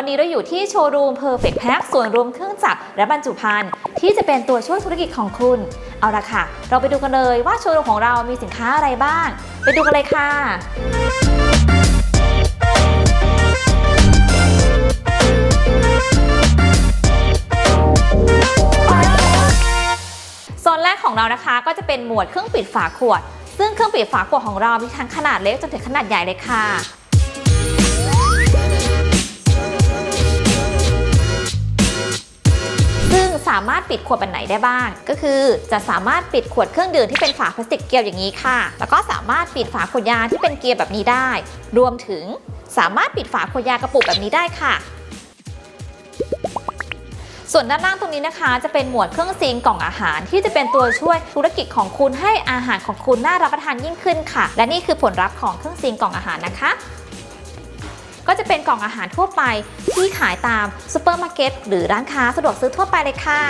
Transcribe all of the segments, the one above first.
วันนี้เราอยู่ที่โชว์รูม Perfect Pack ส่วนรวมเครื่องจักรและบรรจุภัณฑ์ที่จะเป็นตัวช่วยธุรกิจของคุณ เอาละค่ะ เราไปดูกันเลยว่าโชว์รูมของเรามีสินค้าอะไรบ้าง ไปดูกันเลยค่ะโซนแรกของเรานะคะก็จะเป็นหมวดเครื่องปิดฝาขวดซึ่งเครื่องปิดฝาขวดของเรามีทั้งขนาดเล็กจนถึงขนาดใหญ่เลยค่ะ สามารถปิดขวดแบบไหนได้บ้าง ก็คือจะสามารถปิดขวดเครื่องดื่มที่เป็นฝาพลาสติกเกลียวอย่างนี้ค่ะ แล้วก็สามารถปิดฝาขวดยาที่เป็นเกลียวแบบนี้ได้ รวมถึงสามารถปิดฝาขวดยากระปุกแบบนี้ได้ค่ะส่วนด้านล่างตรงนี้นะคะ จะเป็นหมวดเครื่องซีนกล่องอาหาร ที่จะเป็นตัวช่วยธุรกิจของคุณให้อาหารของคุณน่ารับประทานยิ่งขึ้นค่ะ และนี่คือผลลัพธ์ของเครื่องซีนกล่องอาหารนะคะ ก็จะเป็นกล่องอาหารทั่วไปที่ขายตามซูเปอร์มาร์เก็ตหรือร้านค้าสะดวกซื้อทั่วไปเลยค่ะ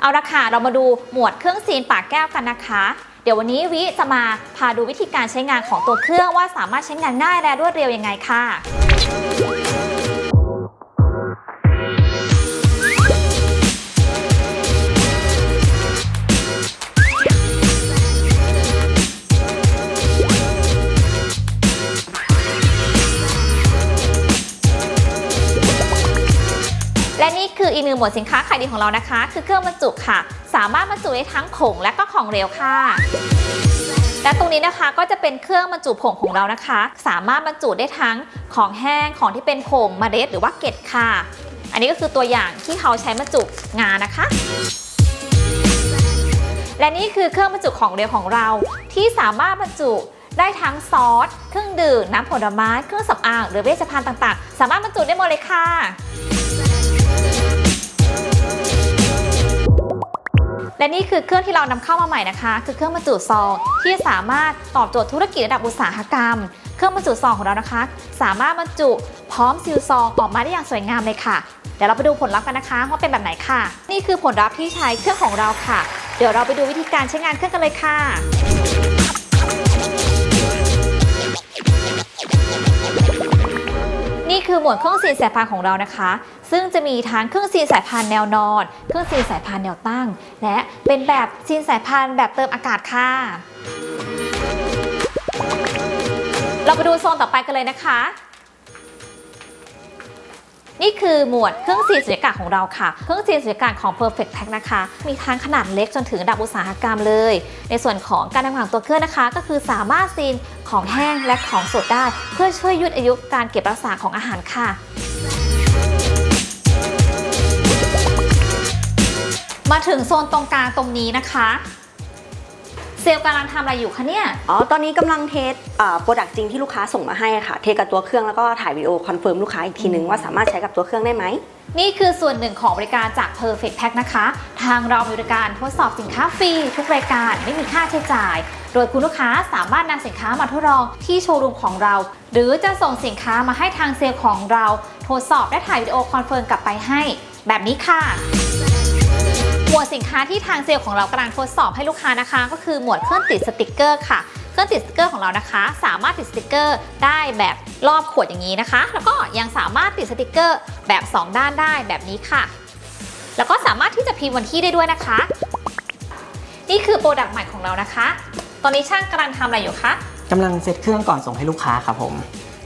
เอาละค่ะ เรามาดูหมวดเครื่องซีนปากแก้วกันนะคะ เดี๋ยววันนี้วิจะมาพาดูวิธีการใช้งานของตัวเครื่องว่าสามารถใช้งานง่ายและรวดเร็วยังไงค่ะ และนี่คืออีกหนึ่งหมวดสินค้าขายดีของเรานะคะ คือเครื่องบรรจุค่ะ สามารถบรรจุได้ทั้งผงและก็ของเหลวค่ะและตรงนี้นะคะก็จะเป็นเครื่องบรรจุผงของเรานะคะ สามารถบรรจุได้ทั้งของแห้งของที่เป็นผงเมล็ดหรือว่าเกล็ดค่ะ อันนี้ก็คือตัวอย่างที่เขาใช้บรรจุงานนะคะ และนี่คือเครื่องบรรจุของเหลวของเรา ที่สามารถบรรจุได้ทั้งซอส เครื่องดื่มน้ำผลไม้ เครื่องสำอางหรือเวชภัณฑ์ต่างๆ สามารถบรรจุได้หมดเลยค่ะ และนี่คือเครื่องที่เรานำเข้ามาใหม่นะคะ คือเครื่องบรรจุซองที่สามารถตอบโจทย์ธุรกิจระดับอุตสาหกรรม เครื่องบรรจุซองของเรานะคะ สามารถบรรจุพร้อมซีลซองออกมาได้อย่างสวยงามเลยค่ะเดี๋ยวเราไปดูผลลัพธ์กันนะคะว่าเป็นแบบไหนค่ะ นี่คือผลลัพธ์ที่ใช้เครื่องของเราค่ะ เดี๋ยวเราไปดูวิธีการใช้งานเครื่องกันเลยค่ะ คือหมวดเครื่องซีนสายพานของเรานะคะ ซึ่งจะมีทั้งเครื่องซีนสายพานแนวนอน เครื่องซีนสายพานแนวตั้ง และเป็นแบบซีนสายพานแบบเติมอากาศค่ะ เราไปดูโซนต่อไปกันเลยนะคะ นี่คือหมวดเครื่องซีนสุญญากาศของเราค่ะ เครื่องซีนสุญญากาศของ Perfect Pack นะคะ มีทั้งขนาดเล็กจนถึงระดับอุตสาหกรรมเลย ในส่วนของการทำงานตัวเครื่องนะคะ ก็คือสามารถซีนของแห้งและของสดได้ เพื่อช่วยยืดอายุการเก็บรักษาของอาหารค่ะมาถึงโซนตรงกลางตรงนี้นะคะ เซลล์กำลังทำอะไรอยู่คะเนี่ย อ๋อ ตอนนี้กำลังเทสโปรดักต์จริงที่ลูกค้าส่งมาให้ค่ะ เทสกับตัวเครื่องแล้วก็ถ่ายวิดีโอคอนเฟิร์มลูกค้าอีกทีนึงว่าสามารถใช้กับตัวเครื่องได้ไหม นี่คือส่วนหนึ่งของบริการจาก Perfect Pack นะคะ ทางเรามีบริการทดสอบสินค้าฟรีทุกรายการไม่มีค่าใช้จ่าย โดยคุณลูกค้าสามารถนำสินค้ามาทดลองที่โชว์รูมของเรา หรือจะส่งสินค้ามาให้ทางเซลล์ของเรา ทดสอบและถ่ายวิดีโอคอนเฟิร์มกลับไปให้ แบบนี้ค่ะห มวดสินค้าที่ทางเซลล์ของเรากำลังทดสอบให้ลูกค้านะคะ ก็คือหมวดเครื่องติดสติกเกอร์ค่ะเครื่องติดสติกเกอร์ของเรานะคะ สามารถติดสติกเกอร์ได้แบบรอบขวดอย่างนี้นะคะ แล้วก็ยังสามารถติดสติกเกอร์แบบ 2 ด้านได้แบบนี้ค่ะ แล้วก็สามารถที่จะพิมพ์วันที่ได้ด้วยนะคะ นี่คือโปรดักต์ใหม่ของเรานะคะ ตอนนี้ช่างกำลังทำอะไรอยู่คะกำลังเซตเครื่องก่อนส่งให้ลูกค้าครับผม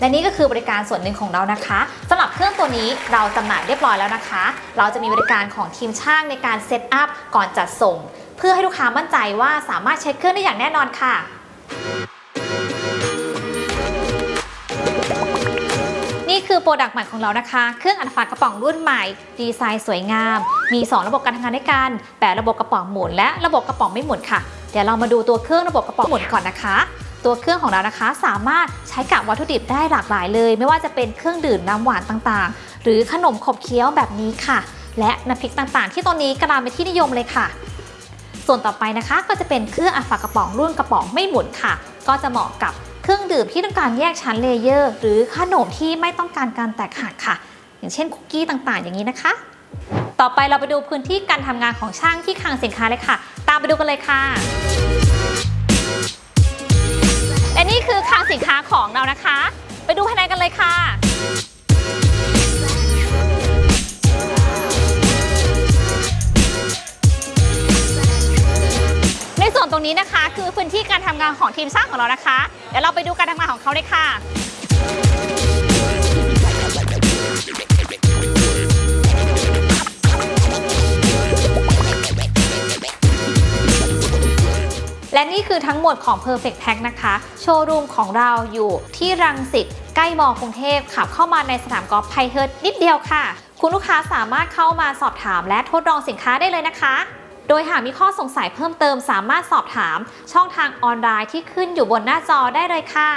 และนี่ก็คือบริการส่วนหนึ่งของเรานะคะสำหรับเครื่องตัวนี้เราจำหน่ายเรียบร้อยแล้วนะคะ เราจะมีบริการของทีมช่างในการเซตอัพก่อนจัดส่ง เพื่อให้ลูกค้ามั่นใจว่าสามารถใช้เครื่องได้อย่างแน่นอนค่ะนี่คือโปรดักต์ใหม่ของเรานะคะ เครื่องอัดฝากระป๋องรุ่นใหม่ ดีไซน์สวยงาม มี 2 ระบบการทำงานด้วยกัน แบบระบบกระป๋องหมุนและระบบกระป๋องไม่หมุนค่ะ เดี๋ยวเรามาดูตัวเครื่องระบบกระป๋องหมุนก่อนนะคะ ตัวเครื่องของเรานะคะ สามารถใช้กับวัตถุดิบได้หลากหลายเลย ไม่ว่าจะเป็นเครื่องดื่มน้ำหวานต่างๆ หรือขนมขบเคี้ยวแบบนี้ค่ะ และน้ำพริกต่างๆ ที่ตอนนี้กำลังเป็นที่นิยมเลยค่ะ ส่วนต่อไปนะคะก็จะเป็นเครื่องอัดฝากระป๋องรุ่นกระป๋องไม่หมุนค่ะ ก็จะเหมาะกับเครื่องดื่มที่ต้องการแยกชั้นเลเยอร์ หรือขนมที่ไม่ต้องการการแตกหักค่ะ อย่างเช่นคุกกี้ต่างๆ อย่างนี้นะคะ ต่อไปเราไปดูพื้นที่การทำงานของช่างที่คลังสินค้าเลยค่ะ ตามไปดูกันเลยค่ะและ นี่คือคลังสินค้าของเรานะคะ ไปดูภายในกันเลยค่ะ ในส่วนตรงนี้นะคะ คือพื้นที่การทำงานของทีมสร้างของเรานะคะ เดี๋ยวเราไปดูการทำงานของเขาเลยค่ะ และนี่คือทั้งหมดของ Perfect Pack นะคะ โชว์รูมของเราอยู่ที่รังสิตใกล้มอกรุงเทพขับเข้ามาในสนามกอล์ฟไพเฮิร์ดนิดเดียวค่ะ คุณลูกค้าสามารถเข้ามาสอบถามและทดลองสินค้าได้เลยนะคะ โดยหากมีข้อสงสัยเพิ่มเติมสามารถสอบถาม ช่องทางออนไลน์ที่ขึ้นอยู่บนหน้าจอได้เลยค่ะ